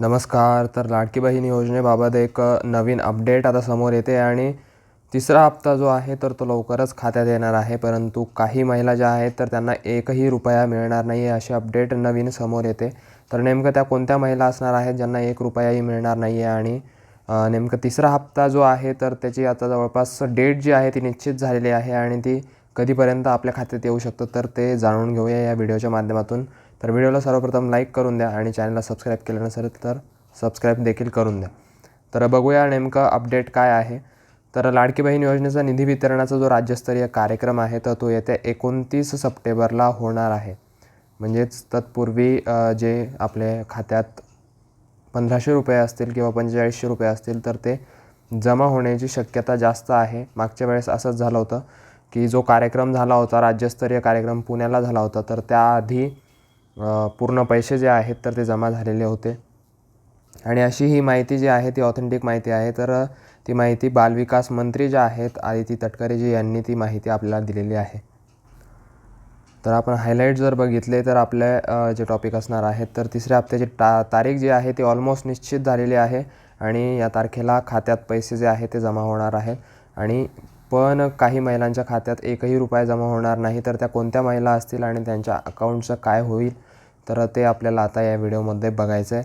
नमस्कार तर लाडकी बहीण योजनेबाबत एक नवीन अपडेट आता समोर येते आणि तिसरा हप्ता जो आहे तर तो लवकरच खात्यात येणार आहे. परंतु काही महिला ज्या आहेत तर त्यांना एकही रुपया मिळणार नाही आहे अशी अपडेट नवीन समोर येते. तर नेमकं त्या कोणत्या महिला असणार आहेत ज्यांना एक रुपयाही मिळणार नाही आहे आणि नेमकं तिसरा हप्ता जो आहे तर त्याची आता जवळपास डेट जी आहे ती निश्चित झालेली आहे आणि ती कधीपर्यंत आपल्या खात्यात येऊ शकतं तर ते जाणून घेऊया या व्हिडिओच्या माध्यमातून. तर व्हिडिओला सर्वप्रथम लाईक करून द्या आणि चॅनलला सबस्क्राईब केलं नसेल तर सबस्क्राईब देखील करून द्या. तर बघूया नेमकं अपडेट काय आहे. तर लाडकी बहीण योजनेचा निधी वितरणाचा जो राज्यस्तरीय कार्यक्रम आहे तर तो येत्या एकोणतीस सप्टेंबरला होणार आहे. म्हणजेच तत्पूर्वी जे आपले खात्यात पंधराशे रुपये असतील किंवा पंचेचाळीसशे रुपये असतील तर ते जमा होण्याची शक्यता जास्त आहे. मागच्या वेळेस असंच झालं होतं की जो कार्यक्रम झाला होता राज्यस्तरीय कार्यक्रम पुण्याला झाला होता तर त्याआधी पूर्ण पैसे जे आहेत तर ते जमा झालेले होते. आणि अशी ही माहिती जी आहे ती ऑथेंटिक माहिती आहे. तर ती माहिती बालविकास मंत्री ज्या आहेत आदिती तटकरेजी यांनी ती माहिती आपल्याला दिलेली आहे. तर आपण हायलाईट जर बघितले तर आपले जे टॉपिक असणार आहेत तर तिसऱ्या हप्त्याची टा तारीख जी आहे ती ऑलमोस्ट निश्चित झालेली आहे. आणि या तारखेला खात्यात पैसे जे आहे ते जमा होणार आहेत आणि पण काही महिलांच्या खात्यात एकही रुपया जमा होणार नाही. तर त्या कोणत्या महिला असतील आणि त्यांच्या अकाउंटचं काय होईल? तर ते आपल्याला आता या व्हिडिओमध्ये बघायचं आहे.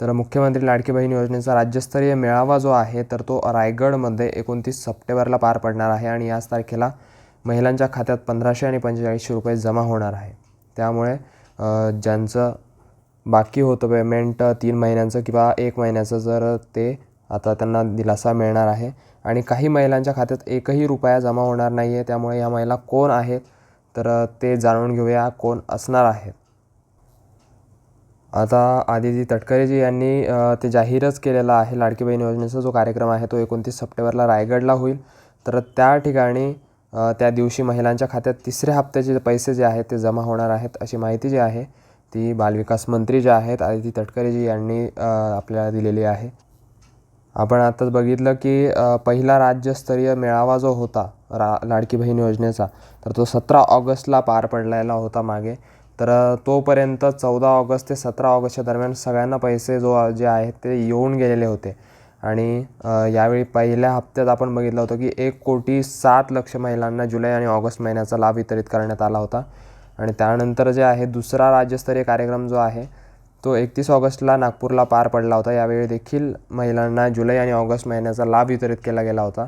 तर मुख्यमंत्री लाडकी बहीण योजनेचा राज्यस्तरीय मेळावा जो आहे तर तो रायगडमध्ये एकोणतीस सप्टेंबरला पार पडणार आहे आणि याच तारखेला महिलांच्या खात्यात पंधराशे आणि पंचेचाळीसशे रुपये जमा होणार आहे. त्यामुळे ज्यांचं बाकी होतं पेमेंट तीन महिन्यांचं किंवा एक महिन्याचं जर ते आता त्यांना दिलासा मिळणार आहे. आणि काही महिलांच्या खात्यात एकही रुपया जमा होणार नाही आहे त्यामुळे या महिला कोण आहेत? तर ते जाणून घेऊया कोण असणार आहेत. आता आदिती तटकरेजी यांनी ते जाहीरच केलेलं आहे लाडकी बहीण योजनेचा जो कार्यक्रम आहे तो एकोणतीस सप्टेंबरला रायगडला होईल. तर त्या ठिकाणी त्या दिवशी महिलांच्या खात्यात तिसऱ्या हप्त्याचे पैसे जे आहेत ते जमा होणार आहेत अशी माहिती जी आहे ती बालविकास मंत्री जे आहेत आदिती तटकरेजी यांनी आपल्याला दिलेली आहे. आपण आत्ताच बघितलं की पहिला राज्यस्तरीय मेळावा जो होता रा लाडकी बहीण योजनेचा तर तो सतरा ऑगस्टला पार पडलेला होता मागे. तर तोपर्यंत चौदा ऑगस्ट ते सतरा ऑगस्टच्या दरम्यान सगळ्यांना पैसे जो जे आहेत ते येऊन गेलेले होते. आणि यावेळी पहिल्या हप्त्यात आपण बघितलं होतं की एक कोटी सात लक्ष महिलांना जुलै आणि ऑगस्ट महिन्याचा लाभ वितरित करण्यात आला होता. आणि त्यानंतर जे आहे दुसरा राज्यस्तरीय कार्यक्रम जो आहे तो एकतीस ऑगस्टला नागपूरला पार पडला होता. यावेळी देखील महिलांना जुलै आणि ऑगस्ट महिन्याचा लाभ वितरित केला गेला होता.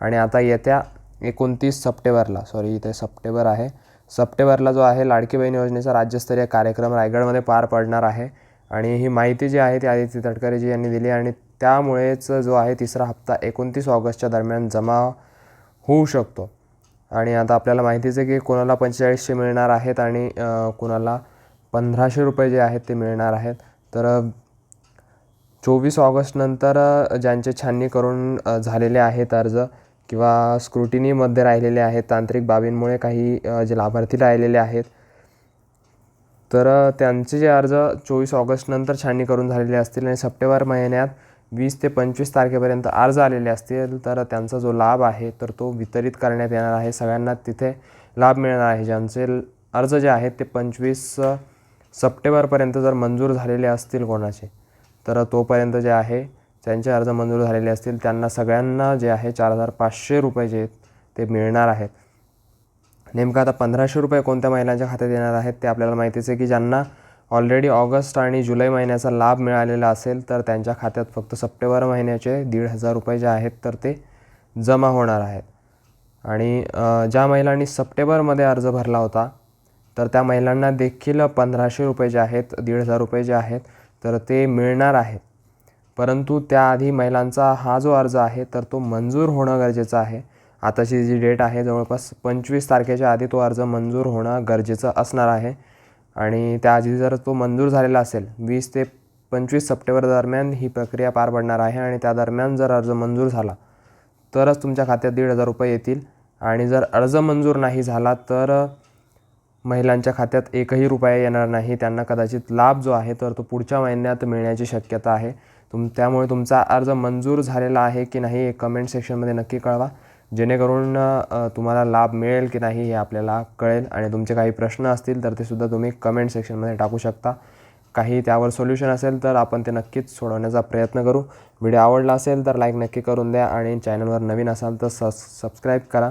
आणि आता येत्या एकोणतीस सप्टेंबरला सॉरी इथे सप्टेंबर आहे. सप्टेंबरला जो आहे लाडकी बहीण योजनेचा राज्यस्तरीय कार्यक्रम रायगडमध्ये पार पडणार आहे. आणि ही माहिती जी आहे ती आदित्य तटकरेजी यांनी दिली. आणि त्यामुळेच जो आहे तिसरा हप्ता एकोणतीस ऑगस्टच्या दरम्यान जमा होऊ शकतो. आणि आता आपल्याला माहितीच आहे की कोणाला पंचेचाळीसशे मिळणार आहेत आणि कोणाला पंधराशे रुपये जे आहेत ते मिळणार आहेत. तर चोवीस ऑगस्टनंतर ज्यांचे छाननी करून झालेले आहेत अर्ज किंवा स्क्रुटिनीमध्ये राहिलेले आहेत तांत्रिक बाबींमुळे काही जे लाभार्थी राहिलेले आहेत. तर त्यांचे जे अर्ज चोवीस ऑगस्टनंतर छाननी करून झालेले असतील आणि सप्टेंबर महिन्यात वीस ते पंचवीस तारखेपर्यंत अर्ज आलेले असतील तर त्यांचा जो लाभ आहे तर तो वितरित करण्यात येणार आहे. सगळ्यांना तिथे लाभ मिळणार आहे. ज्यांचे अर्ज जे आहेत ते पंचवीस सप्टेंबरपर्यंत जर मंजूर झालेले असतील कोणाचे तर तोपर्यंत जे आहे ज्यांचे अर्ज मंजूर झालेले असतील त्यांना सगळ्यांना जे आहे चार हजार पाचशे रुपये जे आहेत ते मिळणार आहेत. नेमकं आता पंधराशे रुपये कोणत्या महिलांच्या खात्यात येणार आहेत ते आपल्याला माहितीच आहे की ज्यांना ऑलरेडी ऑगस्ट आणि जुलै महिन्याचा लाभ मिळालेला असेल तर त्यांच्या खात्यात फक्त सप्टेंबर महिन्याचे दीड हजार रुपये जे आहेत तर ते जमा होणार आहेत. आणि ज्या महिलांनी सप्टेंबरमध्ये अर्ज भरला होता तर त्या महिलांना देखील पंधराशे रुपये जे आहेत दीड हजार रुपये जे आहेत तर ते मिळणार आहेत. परंतु त्याआधी महिलांचा हा जो अर्ज आहे तर तो मंजूर होणं गरजेचं आहे. आताची जी डेट आहे जवळपास पंचवीस तारखेच्या आधी तो अर्ज मंजूर होणं गरजेचं असणार आहे. आणि त्याआधी जर तो मंजूर झालेला असेल वीस ते पंचवीस सप्टेंबर दरम्यान ही प्रक्रिया पार पडणार आहे आणि त्या दरम्यान जर अर्ज मंजूर झाला तरच तुमच्या खात्यात दीड हजार रुपये येतील. आणि जर अर्ज मंजूर नाही झाला तर महिलांच्या खात्यात एकही रुपया येणार नाही. त्यांना कदाचित लाभ जो आहे तर तो पुढच्या महिन्यात मिळण्याची शक्यता आहे. तुम त्यामुळे तुमचा अर्ज मंजूर झालेला आहे की नाही हे कमेंट सेक्शनमध्ये नक्की कळवा. जेणेकरून तुम्हाला लाभ मिळेल की नाही हे आपल्याला कळेल. आणि तुमचे काही प्रश्न असतील तर ते सुद्धा तुम्ही कमेंट सेक्शनमध्ये टाकू शकता. काही त्यावर सोल्युशन असेल तर आपण ते नक्कीच सोडवण्याचा प्रयत्न करू. व्हिडिओ आवडला असेल तर लाईक नक्की करून द्या. आणि चॅनलवर नवीन असाल तर स सबस्क्राईब करा.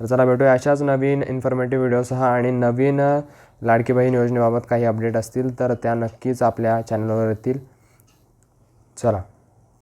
तर चला भेटूया अशाच नवीन इन्फॉर्मेटिव्ह व्हिडिओसह आणि नवीन लाडकी बहीण योजनेबाबत काही अपडेट असतील तर त्या नक्कीच आपल्या चॅनलवर येतील. चला.